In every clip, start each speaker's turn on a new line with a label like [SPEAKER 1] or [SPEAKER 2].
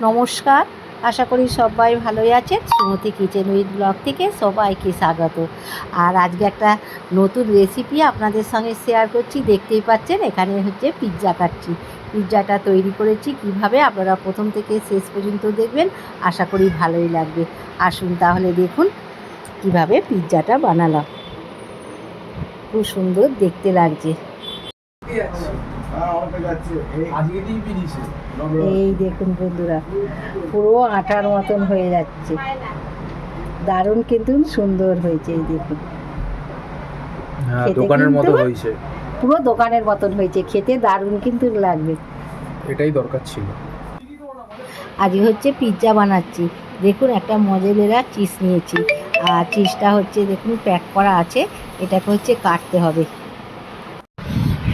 [SPEAKER 1] নমস্কার। আশা করি সবাই ভালোই আছেন। সুমতি কিচেন উইথ ব্লগ থেকে সবাইকে স্বাগত। আর আজকে একটা নতুন রেসিপি আপনাদের সঙ্গে শেয়ার করছি। দেখতেই পাচ্ছেন, এখানে হচ্ছে পিৎজা কাটছি। পিৎজাটা তৈরি করেছি কীভাবে, আপনারা প্রথম থেকে শেষ পর্যন্ত দেখবেন। আশা করি ভালোই লাগবে। আসুন তাহলে দেখুন কীভাবে পিৎজাটা বানালাম। খুব সুন্দর দেখতে লাগছে। এই দেখুন বন্ধুরা পুরো আটার মতন হয়ে যাচ্ছে। দারুণ কিন্তু সুন্দর হয়েছে এই দেখুন।
[SPEAKER 2] হ্যাঁ দোকানের মতো হয়েছে।
[SPEAKER 1] পুরো দোকানের মতন হয়েছে খেতে দারুণ কিন্তু লাগবে।
[SPEAKER 2] এটাই দরকার ছিল।
[SPEAKER 1] আজকে হচ্ছে পিৎজা বানাচ্ছি। দেখুন একটা মজেলেরা চিজ নিয়েছি। আর চিজটা হচ্ছে দেখুন প্যাক করা আছে। এটাকে হচ্ছে কাটতে হবে।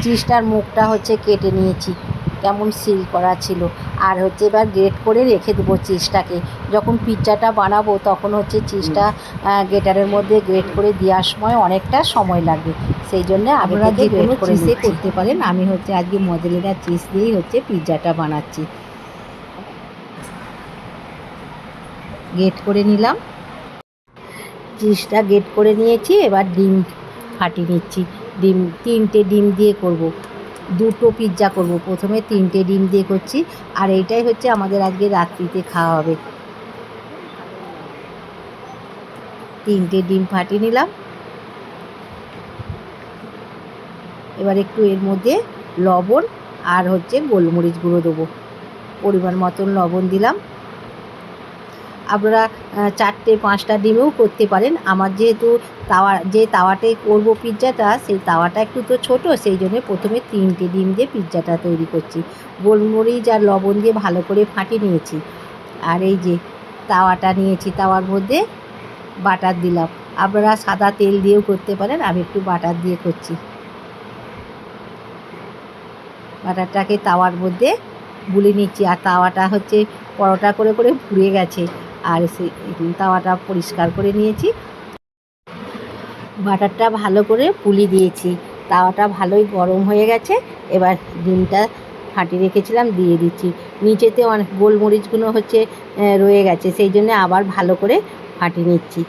[SPEAKER 1] চিজটার মুখটা হচ্ছে কেটে নিয়েছি। কেমন সিল করা ছিল। আর হচ্ছে এবার গ্রেট করে রেখে দেবো চিজটাকে যখন পিৎজাটা বানাবো তখন হচ্ছে চিজটা গ্রেটারের মধ্যে গ্রেট করে দেওয়ার সময় অনেকটা সময় লাগবে। সেই জন্য আপনারা যে কোনো চিজে করতে পারেন। আমি হচ্ছে আজকে মজেলেরা চিজ দিয়েই হচ্ছে পিৎজাটা বানাচ্ছি। গেট করে নিলাম। চিজটা গেট করে নিয়েছি এবার ডিম ফাটিয়ে নিচ্ছি। ডিম, তিনটে ডিম দিয়ে করব। দুটো পিৎজা করব। প্রথমে তিনটে ডিম দিয়ে করছি। আর এইটাই হচ্ছে আমাদের আজকে রাত্রিতে খাওয়া হবে। তিনটে ডিম ফাটিয়ে নিলাম। এবার একটু এর মধ্যে লবণ আর হচ্ছে গোলমরিচ গুঁড়ো দেবো। পরিমাণ মতন লবণ দিলাম। আপনারা চারটে, পাঁচটা ডিমেও করতে পারেন। আমার যেহেতু তাওয়া, যে তাওয়াটাই করব পিৎজাটা, সেই তাওয়াটা একটু তো ছোট, সেই জন্য প্রথমে তিনটে ডিম দিয়ে পিৎজাটা তৈরি করছি। গোলমরিচ আর লবণ দিয়ে ভালো করে ফাটিয়ে নিয়েছি। আর এই যে তাওয়াটা নিয়েছি তাওয়ার মধ্যে, বাটার দিলাম। আপনারা সাদা তেল দিয়েও করতে পারেন, আমি একটু বাটার দিয়ে করছি। বাটারটাকে তাওয়ার মধ্যে গুলে নিচ্ছি। আর তাওয়াটা হচ্ছে পরোটা করে করে পুড়ে গেছে। আর সেই তাওয়াটা পরিষ্কার করে নিয়েছি। বাটারটা ভালো করে পুলি দিয়েছি। তাওয়াটা ভালোই গরম হয়ে গেছে। এবার ডিমটা ফাটিয়ে রেখেছিলাম, দিয়ে দিচ্ছি। নিচেতে অনেক গোলমরিচগুলো হচ্ছে রয়ে গেছে। সেই জন্য আবার ভালো করে ফাটিয়ে নিচ্ছি।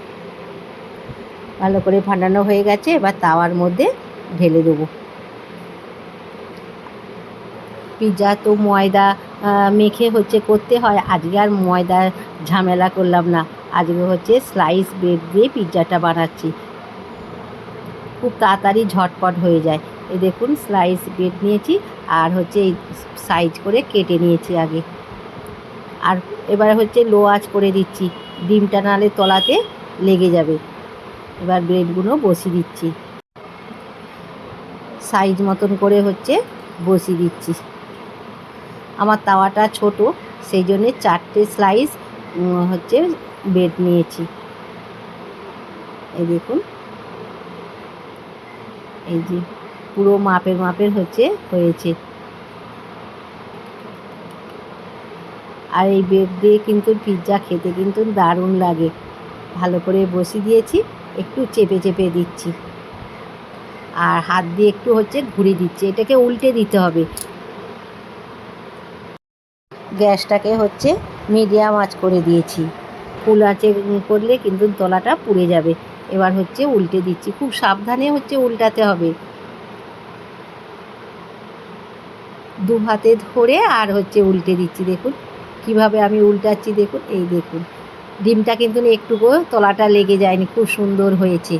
[SPEAKER 1] ভালো করে ফাটানো হয়ে গেছে। এবার তাওয়ার মধ্যে ঢেলে দেবো। পিৎজা তো ময়দা মেখে হচ্ছে করতে হয়। আজকে আর ময়দা ঝামেলা করলাম না। আজকে হচ্ছে স্লাইস ব্রেড দিয়ে পিৎজাটা বানাচ্ছি। খুব তাড়াতাড়ি ঝটপট হয়ে যায়। এ দেখুন স্লাইস ব্রেড নিয়েছি আর হচ্ছে সাইজ করে কেটে নিয়েছি আগে। আর এবার হচ্ছে লো আঁচ করে দিচ্ছি। ডিমটা নালে তলাতে লেগে যাবে। এবার ব্রেডগুলো বসিয়ে দিচ্ছি। সাইজ মতন করে হচ্ছে বসিয়ে দিচ্ছি। আমার তাওয়াটা ছোট, সেই জন্যে চারটে স্লাইস হচ্ছে বেড নিয়েছি। এই দেখুন। এই যে পুরো মাপের মাপের হচ্ছে, হয়েছে। আর এই বেড দিয়ে কিন্তু পিৎজা খেতে কিন্তু দারুণ লাগে। ভালো করে বসিয়ে দিয়েছি, একটু চেপে চেপে দিচ্ছি। আর হাত দিয়ে একটু হচ্ছে ঘুরিয়ে দিচ্ছি। এটাকে উল্টে দিতে হবে। গ্যাসটাকে হচ্ছে মিডিয়াম আঁচ করে দিয়েছি। ফুল আঁচে করলে কিন্তু তলাটা পুড়ে যাবে। এবার হচ্ছে উল্টে দিচ্ছি। খুব সাবধানে হচ্ছে উল্টাতে হবে। দু হাতে ধরে আর হচ্ছে উল্টে দিচ্ছি। দেখুন, কীভাবে আমি উল্টাচ্ছি দেখুন। এই দেখুন, ডিমটা কিন্তু একটুকু তলাটা লেগে যায়নি। খুব সুন্দর হয়েছে।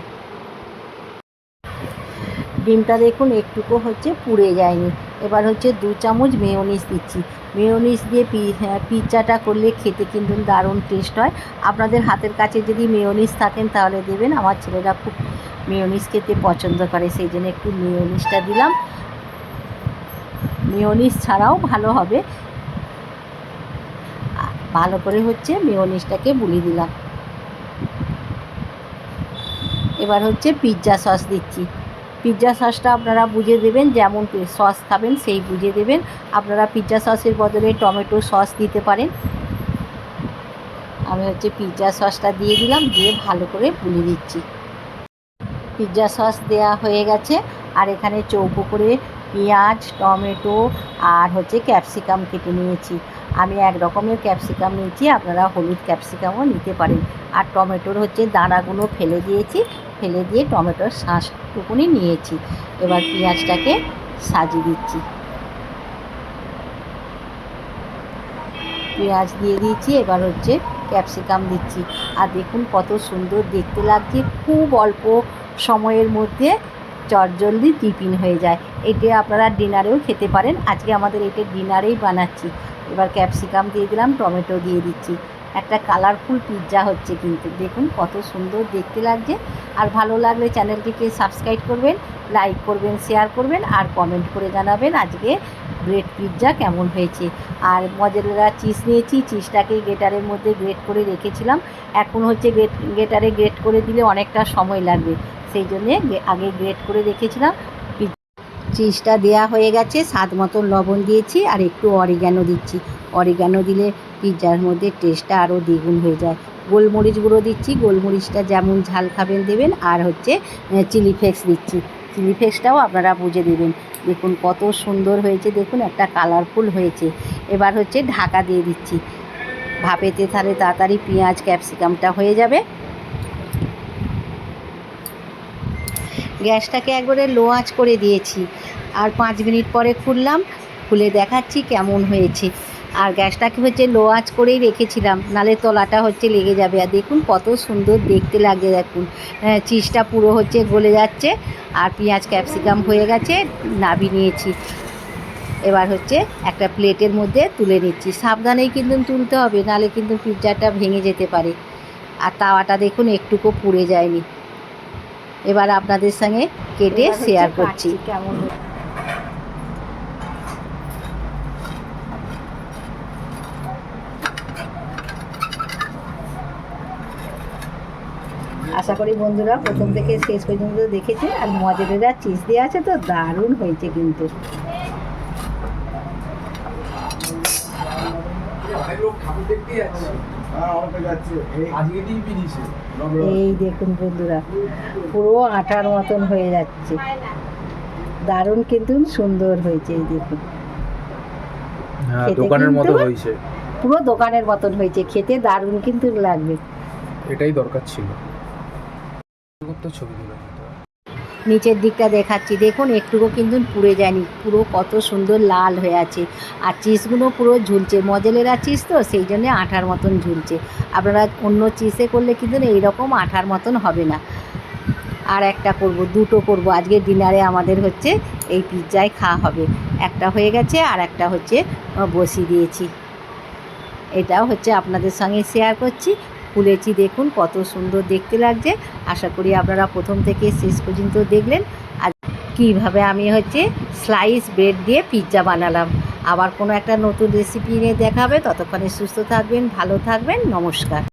[SPEAKER 1] ডিমটা দেখুন একটুকু হচ্ছে পুড়ে যায়নি। এবার হচ্ছে দু চামচ মেয়োনিজ দিচ্ছি। মেয়োনিজ দিয়ে পি হ্যাঁ, পিৎজাটা করলে খেতে কিন্তু দারুণ টেস্ট হয়। আপনাদের হাতের কাছে যদি মেয়নিস থাকেন তাহলে দেবেন। আমার ছেলেরা খুব মেয়োনিজ খেতে পছন্দ করে সেই জন্য একটু মেয়োনিজটা দিলাম। মেয়োনিজ ছাড়াও ভালো হবে। ভালো করে হচ্ছে মেয়োনিজটাকে বুলি দিলাম। এবার হচ্ছে পিৎজা সস দিচ্ছি। পিৎজা সসটা আপনারা বুঝে দেবেন, যেমন সস খাবেন, সেই বুঝে দেবেন। আপনারা পিৎজা সসের বদলে টমেটো সস দিতে পারেন। আমি হচ্ছে পিৎজা সসটা দিয়ে দিলাম, দিয়ে ভালো করে পুলি দিচ্ছি পিৎজা সস দেয়া হয়ে গেছে, আর এখানে চৌকো করে পেঁয়াজ, টমেটো আর হচ্ছে ক্যাপসিকাম কেটে নিয়েছি। আমি এক রকমের ক্যাপসিকাম নিয়েছি, আপনারা হলুদ ক্যাপসিকামও নিতে পারেন। আর টমেটোর হচ্ছে দানাগুলো ফেলে দিয়েছি ফেলে দিয়ে টমেটোর শাঁসটুকুনি নিয়েছি। এবার পেঁয়াজটাকে সাজিয়ে দিচ্ছি। পেঁয়াজ দিয়ে দিয়েছি, এবার হচ্ছে ক্যাপসিকাম দিচ্ছি। আর দেখুন কত সুন্দর দেখতে লাগছে, খুব অল্প সময়ের মধ্যে চটজলদি টিফিন হয়ে যায়। এটা আপনারা ডিনারেও খেতে পারেন। আজকে আমাদের এটা ডিনারেই বানাচ্ছি। এবার ক্যাপসিকাম দিয়ে দিলাম, টমেটো দিয়ে দিচ্ছি। একটা কালারফুল পিৎজা হচ্ছে কিন্তু। দেখুন কত সুন্দর দেখতে লাগছে। আর ভালো লাগলে চ্যানেলটিকে সাবস্ক্রাইব করবেন লাইক করবেন শেয়ার করবেন, আর কমেন্ট করে জানাবেন আজকে ব্রেড পিৎজা কেমন হয়েছে। আর মজেরেলা চিজ নিয়েছি চিজটাকে গ্রেটারের মধ্যে গ্রেট করে রেখেছিলাম। এখন হচ্ছে গ্রেট গ্রেটারে গ্রেট করে দিলে অনেকটা সময় লাগবে। সেই জন্যে আগে গ্রেট করে রেখেছিলাম। চিজটা দেয়া হয়ে গেছে, স্বাদ মতন লবণ দিয়েছি, আর একটু অরিগ্যানো দিচ্ছি। অরিগ্যানো দিলে পিৎজার মধ্যে টেস্টটা আরও দ্বিগুণ হয়ে যায়। গোলমরিচ গুঁড়ো দিচ্ছি, গোলমরিচটা যেমন ঝাল খাবেন দেবেন, আর হচ্ছে চিলি ফ্লেক্স দিচ্ছি। চিলি ফ্লেক্সটাও আপনারা বুঝে দেবেন। দেখুন কত সুন্দর হয়েছে, দেখুন একটা কালারফুল হয়েছে। এবার হচ্ছে ঢাকা দিয়ে দিচ্ছি। ভাপেতে তাহলে তাড়াতাড়ি পেঁয়াজ ক্যাপসিকামটা হয়ে যাবে। গ্যাসটাকে একবারে লো আঁচ করে দিয়েছি। আর পাঁচ মিনিট পরে খুললাম, খুলে দেখাচ্ছি কেমন হয়েছে। আর গ্যাসটাকে হচ্ছে লো আঁচ করেই রেখেছিলাম নালে তলাটা হচ্ছে লেগে যাবে। আর দেখুন কত সুন্দর দেখতে লাগে দেখুন। হ্যাঁ, চিজটা পুরো হচ্ছে গলে যাচ্ছে আর পেঁয়াজ ক্যাপসিকাম হয়ে গেছে নাবি নিয়েছি। এবার হচ্ছে একটা প্লেটের মধ্যে তুলে নিচ্ছি। সাবধানেই কিন্তু তুলতে হবে নালে কিন্তু পিৎজাটা ভেঙে যেতে পারে। আর তাওয়াটা দেখুন একটুকু পুড়ে যায়নি। এবার আপনাদের সঙ্গে কেটে শেয়ার করছি। কেমন আশা করি বন্ধুরা প্রথম থেকে শেষ পর্যন্ত দেখেছে আর মজারেরা চিজ দিয়ে আছে তো দারুণ হয়েছে কিন্তু।
[SPEAKER 3] এই
[SPEAKER 1] দেখুন বন্ধুরা পুরো আঠার মতন হয়ে যাচ্ছে। দারুণ কিন্তু সুন্দর হয়েছে এই দেখুন।
[SPEAKER 2] হ্যাঁ দোকানের মতো হয়েছে।
[SPEAKER 1] পুরো দোকানের মতন হয়েছে খেতে দারুণ কিন্তু লাগবে।
[SPEAKER 2] এটাই দরকার ছিল।
[SPEAKER 1] নিচের দিকটা দেখাচ্ছি। দেখুন, একটুকু কিন্তু পুড়ে যায়নি। পুরো কত সুন্দর লাল হয়ে আছে। আর চিজগুলো পুরো ঝুলছে। মজেলেরা চিজ তো, সেই জন্য আঠার মতন ঝুলছে। আপনারা অন্য চিজে করলে কিন্তু এইরকম আঠার মতন হবে না। আর একটা করব, দুটো করব। আজকে ডিনারে আমাদের হচ্ছে এই পিৎজাই খাওয়া হবে। একটা হয়ে গেছে আর একটা হচ্ছে বসিয়ে দিয়েছি। এটাও হচ্ছে আপনাদের সঙ্গে শেয়ার করছি। খুলেছি দেখুন কত সুন্দর দেখতে লাগছে। আশা করি আপনারা প্রথম থেকে শেষ পর্যন্ত দেখলেন। আর কীভাবে আমি হচ্ছে স্লাইস ব্রেড দিয়ে পিৎজা বানালাম। আবার কোনো একটা নতুন রেসিপি নিয়ে দেখাবে। ততক্ষণে সুস্থ থাকবেন, ভালো থাকবেন, নমস্কার।